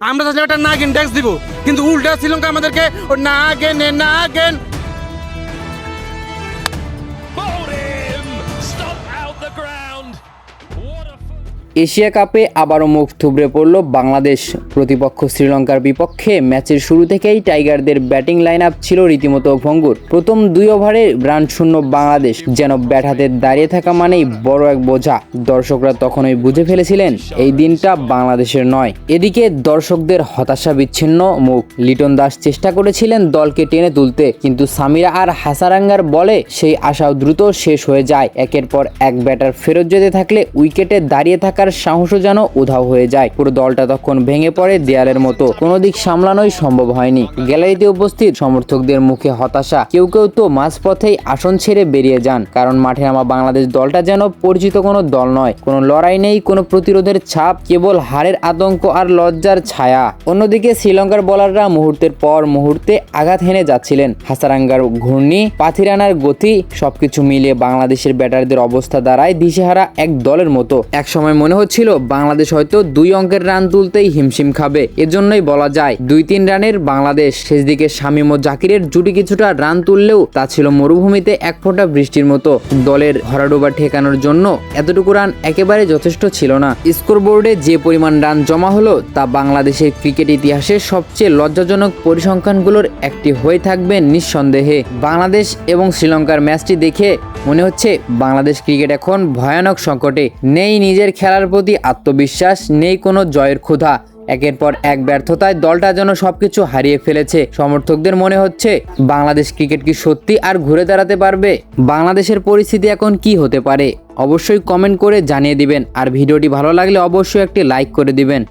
আমরা তাহলে একটা নাগিন ট্যাক্স দিব কিন্তু উল্টা শ্রীলঙ্কা আমাদেরকে ও নাগেন এ নাগেন এশিয়া কাপে আবারও মুখ থুবড়ে পড়ল বাংলাদেশ। প্রতিপক্ষ শ্রীলঙ্কার বিপক্ষে ম্যাচের শুরু থেকেই টাইগারদের ব্যাটিং লাইন আপ ছিল রীতিমতো ভঙ্গুর। প্রথম দুই ওভারে রান শূন্য বাংলাদেশ, যেন ব্যাট হাতে দাঁড়িয়ে থাকা মানেই বড় এক বোঝা। দর্শকরা তখনই বুঝে ফেলেছিলেন, এই দিনটা বাংলাদেশের নয়। এদিকে দর্শকদের হতাশা বিচ্ছিন্ন মুখ। লিটন দাস চেষ্টা করেছিলেন দলকে টেনে তুলতে, কিন্তু সামিরা আর হাসারাঙ্গার বলে সেই আশাও দ্রুত শেষ হয়ে যায়। একের পর এক ব্যাটার ফেরত যেতে থাকলে উইকেটে দাঁড়িয়ে থাকার সাহসও যেন উধাও হয়ে যায়। পুরো দলটা তখন ভেঙে পড়ে দেয়ালের মতো। কোনো দিক সামলানোই সম্ভব হয়নি। গ্যালারিতে উপস্থিত সমর্থকদের মুখে হতাশা। কেউ কেউ তো মাঝপথেই আসন ছেড়ে বেরিয়ে যান। কারণ মাঠে নামা বাংলাদেশ দলটা যেন পরিচিত কোনো দল নয়। কোনো লড়াই নেই, কোনো প্রতিরোধের ছাপ, কেবল হারের আতঙ্ক আর লজ্জার ছায়া। অন্যদিকে শ্রীলঙ্কার বোলাররা মুহূর্তের পর মুহূর্তে আঘাত হেনে যাচ্ছিলেন। হাসারাঙ্গার ঘূর্ণি, পাথিরানার গতি, সবকিছু মিলিয়ে বাংলাদেশের ব্যাটারদের অবস্থা দাঁড়ায় দিশেহারা এক দলের মতো। একসময় মনে হচ্ছিল বাংলাদেশ হয়তো দুই অঙ্কের রান তুলতেই হিমশিম খাবে। এজন্যই বলা যায়, দুই তিন রানের বাংলাদেশ। শেষ দিকে শামীম ও জাকিরের জুটি কিছুটা রান তুললেও তা ছিল মরুভূমিতে এক ফোঁটা বৃষ্টির মতো। দলের ভরাডোবা ঠেকানোর জন্য এতটুকু রান একেবারে যথেষ্ট ছিল না। স্কোরবোর্ডে যে পরিমাণ রান জমা হলো, তা বাংলাদেশের ক্রিকেট ইতিহাসে সবচেয়ে লজ্জাজনক পরিসংখ্যানগুলোর একটি হয়ে থাকবে নিঃসন্দেহে। বাংলাদেশ এবং শ্রীলঙ্কার ম্যাচটি দেখে মনে হচ্ছে বাংলাদেশ ক্রিকেট এখন ভয়ানক সংকটে। নেই নিজের খেলার প্রতি আত্মবিশ্বাস, নেই কোনো জয়ের ক্ষুধা। একের পর এক ব্যর্থতায় দলটা যেন সবকিছু হারিয়ে ফেলেছে। সমর্থকদের মনে হচ্ছে বাংলাদেশ ক্রিকেট কি সত্যি আর ঘুরে দাঁড়াতে পারবে? বাংলাদেশের পরিস্থিতি এখন কি হতে পারে? অবশ্যই কমেন্ট করে জানিয়ে দিবেন। আর ভিডিওটি ভালো লাগলে অবশ্যই একটি লাইক করে দিবেন।